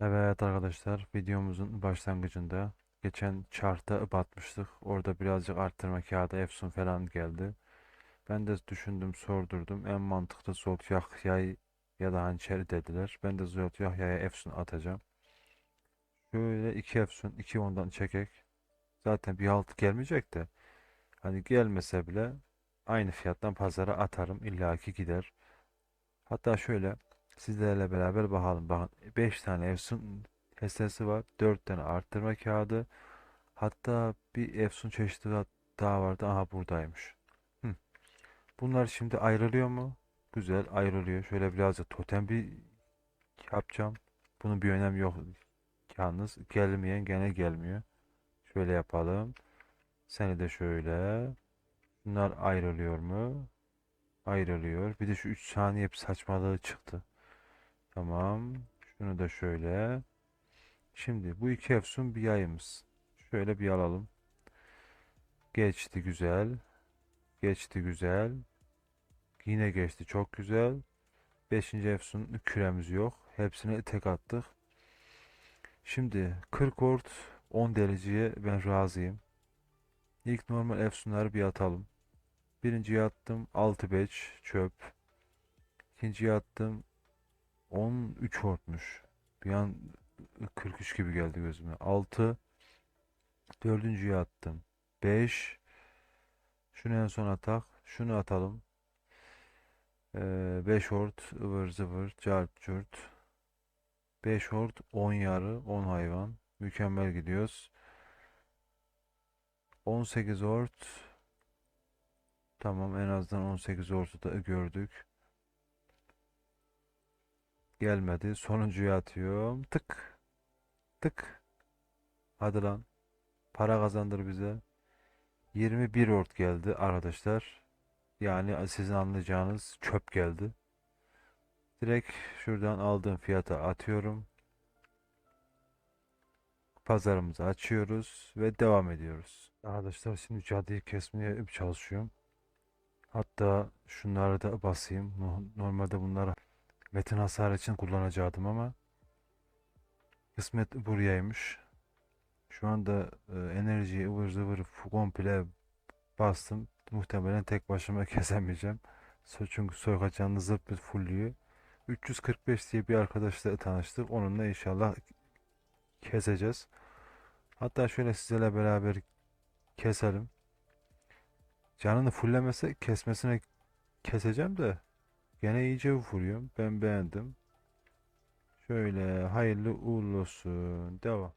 Evet arkadaşlar videomuzun başlangıcında geçen chart'a batmıştık. Orada birazcık arttırma kağıdı Efsun falan geldi. Ben de düşündüm sordurdum. En mantıklı Zolt Yahya'yı ya da hançeri dediler. Ben de Zolt Yahya'ya Efsun atacağım. Şöyle iki Efsun iki ondan çekek. Zaten bir halt gelmeyecek de. Hani gelmese bile aynı fiyattan pazara atarım. İlla ki gider. Hatta şöyle sizlerle beraber bakalım. Bakın 5 tane Efsun hissesi var. 4 tane arttırma kağıdı. Hatta bir Efsun çeşidi da- daha vardı. Aha buradaymış. Hı. Bunlar şimdi ayrılıyor mu? Güzel ayrılıyor. Şöyle birazcık totem bir yapacağım. Bunun bir önemi yok. Yalnız gelmeyen gene gelmiyor. Şöyle yapalım. Seni de şöyle. Bunlar ayrılıyor mu? Ayrılıyor. Bir de şu 3 saniye saçmalığı çıktı. Tamam. Şunu da şöyle. Şimdi bu iki efsun bir yayımız. Şöyle bir alalım. Geçti güzel. Geçti güzel. Yine geçti çok güzel. Beşinci efsun küremiz yok. Hepsini tek attık. Şimdi 40 ort 10 dereceye ben razıyım. İlk normal efsunları bir atalım. Birinciye attım 6 beç çöp. İkinciye attım 13 ortmuş. Bir an 43 gibi geldi gözüme. 6 dördüncüye attım. 5 şunu en son atak. Şunu atalım. 5 ort ıvır zıvır cart curt. 5 ort 10 yarı 10 hayvan. Mükemmel gidiyoruz. 18 ort. Tamam en azından 18 ortu da gördük. Gelmedi. Sonuncuya atıyorum. Tık. Tık. Hadi lan. Para kazandır bize. 21 ort geldi arkadaşlar. Yani sizin anlayacağınız çöp geldi. Direkt şuradan aldığım fiyata atıyorum. Pazarımızı açıyoruz ve devam ediyoruz. Arkadaşlar şimdi cadıyı kesmeye çalışıyorum. Hatta şunları da basayım. No- Normalde bunları metin hasar için kullanacaktım ama kısmet burayaymış. Şu anda e, enerjiyi ıvır zıvır komple bastım. Muhtemelen tek başıma kesemeyeceğim. Çünkü soykaçanlı zırt bir fullüyor. 345 diye bir arkadaşla tanıştık. Onunla inşallah keseceğiz. Hatta şöyle sizlerle beraber keselim. Canını fullemese kesmesine keseceğim de gene iyice vuruyorum. Ben beğendim. Şöyle hayırlı uğurlu olsun. Devam.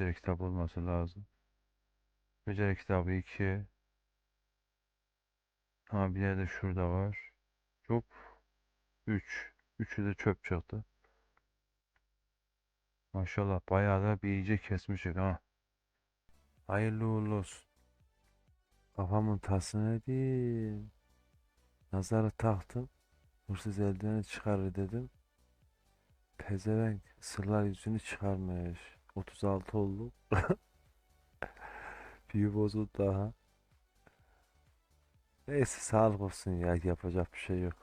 Beceri kitabı olması lazım. Beceri kitabı 2. Ha bir de şurada var. Çöp 3. Üçü de çöp çıktı. Maşallah bayağı da bir iyice kesmişik ha. Hayırlı uğurlu olsun. Kafamın tasını edeyim. Nazarı taktım. Hırsız eldiveni çıkarır dedim. Pezevenk sırlar yüzünü çıkarmış. 36 oldu. Büyü bozuldu daha. Neyse sağlık olsun ya yapacak bir şey yok.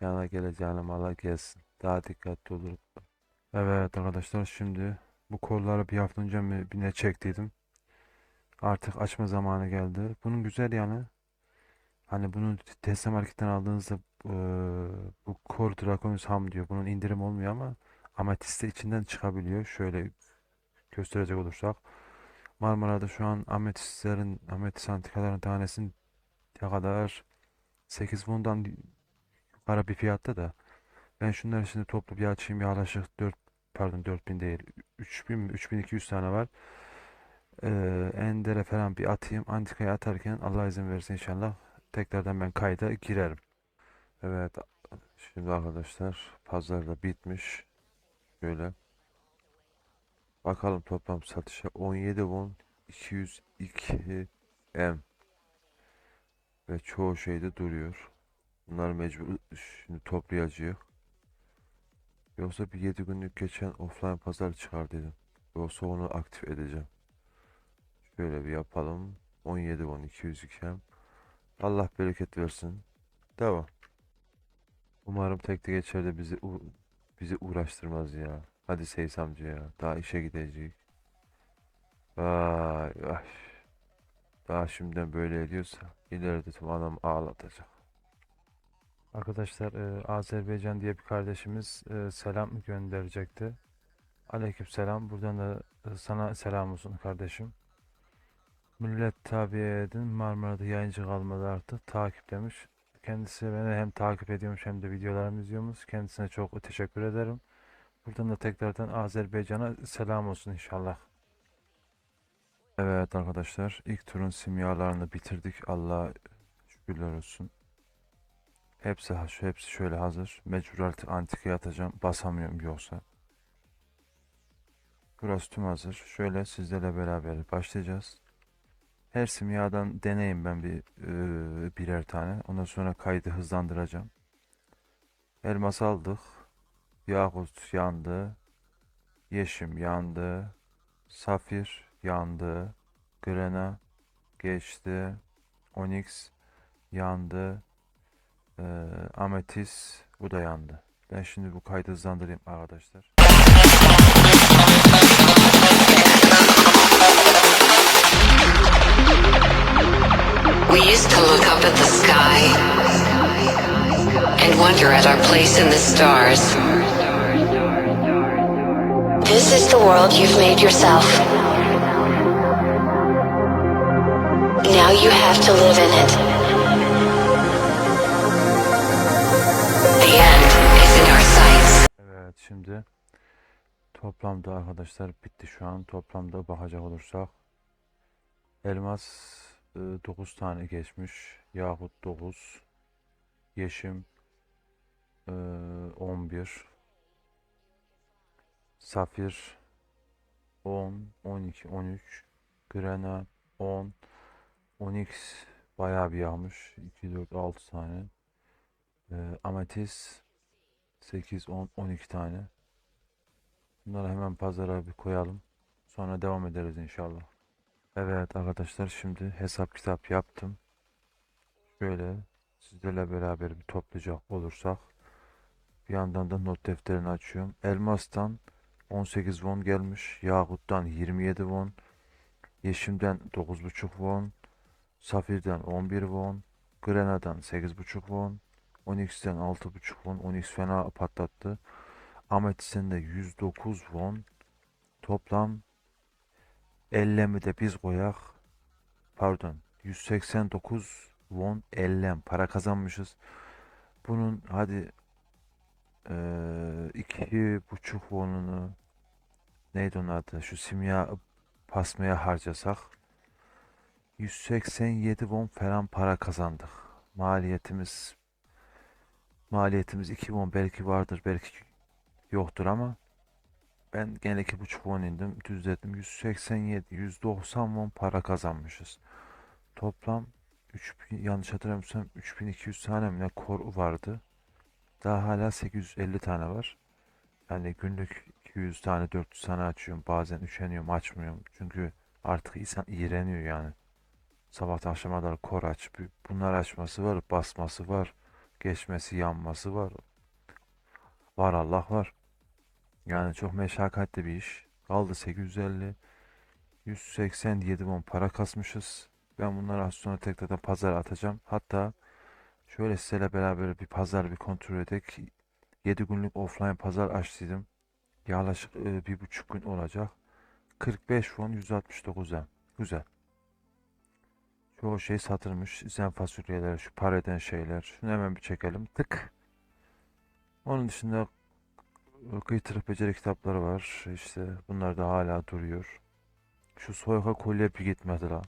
Yana geleceğine mala gelsin. Daha dikkatli olur. Evet arkadaşlar şimdi bu kolları bir hafta önce mi bir ne çektiydim. Artık açma zamanı geldi. Bunun güzel yanı hani bunu Tesla Market'ten aldığınızda eee, bu Core Draconis Ham diyor. Bunun indirim olmuyor ama Ametist de içinden çıkabiliyor. Şöyle gösterecek olursak. Marmara'da şu an ametistlerin, ametist antikaların tanesinin ne kadar 8 won'dan yukarı bir fiyatta da ben şunları şimdi toplu bir açayım yaklaşık 4 pardon 4000 değil 3000 mi? 3200 tane var. Ee, Ender'e falan bir atayım. Antika'ya atarken Allah izin verirse inşallah tekrardan ben kayda girerim. Evet şimdi arkadaşlar pazar da bitmiş. Şöyle bakalım toplam satışa 17 won 202 M ve çoğu şeyde duruyor. Bunlar mecbur şimdi toplayacağız. Yoksa bir 7 günlük geçen offline pazar çıkardıydım. Yoksa onu aktif edeceğim. Şöyle bir yapalım. 17 won 202 M. Allah bereket versin. Devam. Umarım tekte geçer de bizi bizi uğraştırmaz ya. Hadi Seyis amca ya. Daha işe gidecek. Vay vay. Daha şimdiden böyle ediyorsa ileride tüm adam ağlatacak. Arkadaşlar e, Azerbaycan diye bir kardeşimiz e, selam gönderecekti. Aleykümselam. Buradan da e, sana selam olsun kardeşim. Millet tabi edin. Marmara'da yayıncı kalmadı artık. Takip demiş. Kendisi beni hem takip ediyormuş hem de videolarımı izliyormuş. Kendisine çok teşekkür ederim. Buradan da tekrardan Azerbaycan'a selam olsun inşallah. Evet arkadaşlar ilk turun simyalarını bitirdik. Allah şükürler olsun. Hepsi hepsi şöyle hazır. Mecbur artık antikaya atacağım. Basamıyorum yoksa. Burası tüm hazır. Şöyle sizlerle beraber başlayacağız. Her simyadan deneyim ben bir e, birer tane. Ondan sonra kaydı hızlandıracağım. Elmas aldık. Yakut yandı. Yeşim yandı. Safir yandı. Grena geçti. Onyx yandı. Ee, Ametis bu da yandı. Ben şimdi bu kaydı hızlandırayım arkadaşlar. We used to look up at the sky and wonder at our place in the stars. This is the world you've made yourself. Now you have to live in it. The end is in our sights. Evet şimdi toplamda arkadaşlar bitti şu an. Toplamda bakacak olursak elmas 9 tane geçmiş. Yakut 9. Yeşim e, 11. Safir 10, 12, 13. Grena 10. Onyx bayağı bir yağmış. 2, 4, 6 tane. E, Ametis 8, 10, 12 tane. Bunları hemen pazara bir koyalım. Sonra devam ederiz inşallah. Evet arkadaşlar şimdi hesap kitap yaptım. Şöyle sizlerle beraber bir toplayacak olursak. Bir yandan da not defterini açıyorum. Elmas'tan 18 won gelmiş. Yakut'tan 27 won. Yeşim'den 9,5 won. Safir'den 11 won. Grena'dan 8,5 won. Onyx'ten 6,5 won. Onyx fena patlattı. Ametist'ten de 109 won. Toplam 50'mi de biz koyak. Pardon. 189 won 50 para kazanmışız. Bunun hadi eee, iki buçuk wonunu neydi onun adı? Şu simya basmaya harcasak 187 won falan para kazandık. Maliyetimiz maliyetimiz 2 won belki vardır belki yoktur ama ben gene 2,5 won indim düzledim 187 190 won para kazanmışız. Toplam 3000 yanlış hatırlamıyorsam 3200 tane mi ne kor vardı. Daha hala 850 tane var. Yani günlük 200 tane 400 tane açıyorum. Bazen üşeniyorum açmıyorum. Çünkü artık insan iğreniyor yani. Sabah akşama kadar kor aç. bu- Bunlar açması var, basması var, geçmesi, yanması var. Var Allah var. Yani çok meşakkatli bir iş. Kaldı 850. 187 won para kasmışız. Ben bunları az sonra tekrardan pazara atacağım. Hatta şöyle sizlerle beraber bir pazar bir kontrol edek. 7 günlük offline pazar açtıydım. Yaklaşık e, bir buçuk gün olacak. 45 won 169 em. Güzel. Çoğu şey satılmış. Zen fasulyeler, şu par eden şeyler. Şunu hemen bir çekelim. Tık. Onun dışında kıytırık beceri kitapları var. İşte bunlar da hala duruyor. Şu soyka kolye bir gitmedi lan.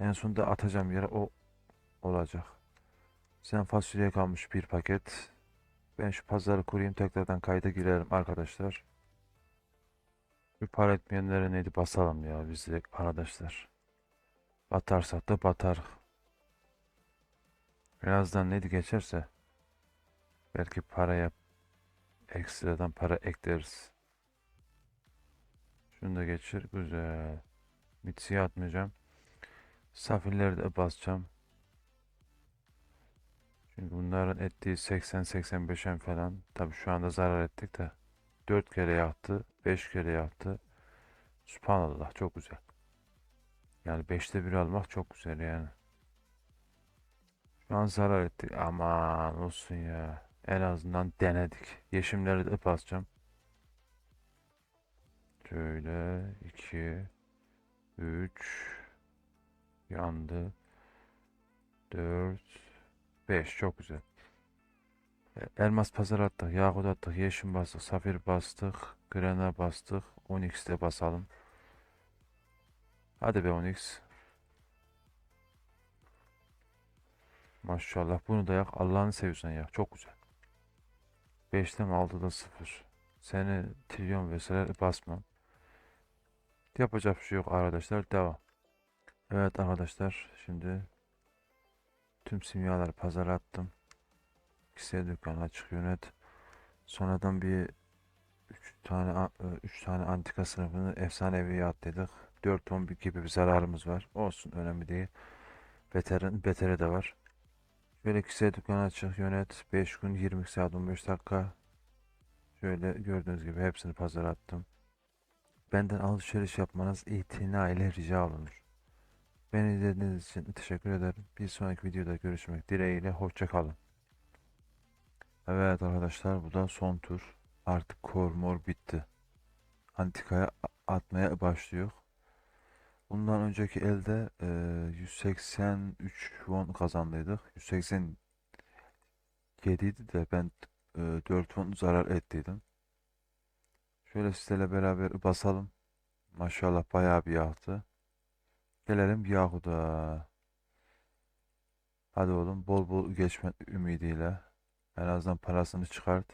En sonunda atacağım yere o olacak. Zen fasulye kalmış bir paket. Ben şu pazarı kurayım tekrardan kayda girerim arkadaşlar. Bir para etmeyenlere neydi basalım ya biz de arkadaşlar. Batarsak da batar. Birazdan neydi geçerse belki paraya ekstradan para ekleriz. Şunu da geçir. Güzel. Mitsiye atmayacağım. Safirleri de basacağım. Çünkü bunların ettiği 80-85'en falan. Tabi şu anda zarar ettik de. 4 kere yaptı. 5 kere yaptı. Subhanallah çok güzel. Yani 5'te 1 almak çok güzel yani. Şu an zarar ettik. Aman olsun ya. En azından denedik. Yeşimleri de basacağım. Şöyle 2 3 yandı. 4 5 çok güzel. E, Elmas pazar attık, yakut attık, yeşim bastık, safir bastık, grena bastık, onyx de basalım. Hadi be onyx. Maşallah bunu da yak. Allah'ını seviyorsan yak. Çok güzel. 5'te mi 6'da 0. Seni trilyon vesaire basmam. Yapacak bir şey yok arkadaşlar. Devam. Evet arkadaşlar şimdi tüm simyaları pazara attım. Kişisel dükkan açık yönet. Sonradan bir 3 tane 3 tane antika sınıfını efsaneviye atladık. 4 ton gibi bir zararımız var. Olsun önemli değil. Beterin beteri de var. Kişisel dükkan açık yönet. 5 gün 20 saat 15 dakika. Şöyle gördüğünüz gibi hepsini pazara attım. Benden alışveriş yapmanız itina ile rica olunur. Beni izlediğiniz için teşekkür ederim. Bir sonraki videoda görüşmek dileğiyle. Hoşça kalın. Evet arkadaşlar bu da son tur. Artık kor mor bitti. Antikaya atmaya başlıyor. Bundan önceki elde e, 183 won kazandıydık. 187 idi de ben e, 4 won zarar ettiydim. Şöyle sizlerle beraber basalım. Maşallah bayağı bir yaktı. Gelelim Yahuda. Hadi oğlum bol bol geçme ümidiyle. En azından parasını çıkart.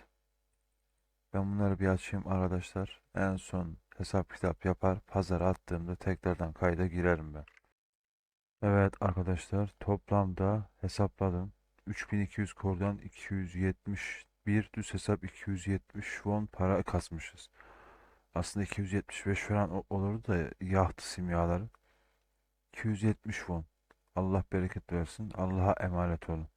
Ben bunları bir açayım arkadaşlar. En son hesap kitap yapar. Pazara attığımda tekrardan kayda girerim ben. Evet arkadaşlar toplamda hesapladım. 3200 kordan 271 düz hesap 270 won para kasmışız. Aslında 275 falan o- olurdu da yahtı simyaları. 270 won. Allah bereket versin. Allah'a emanet olun.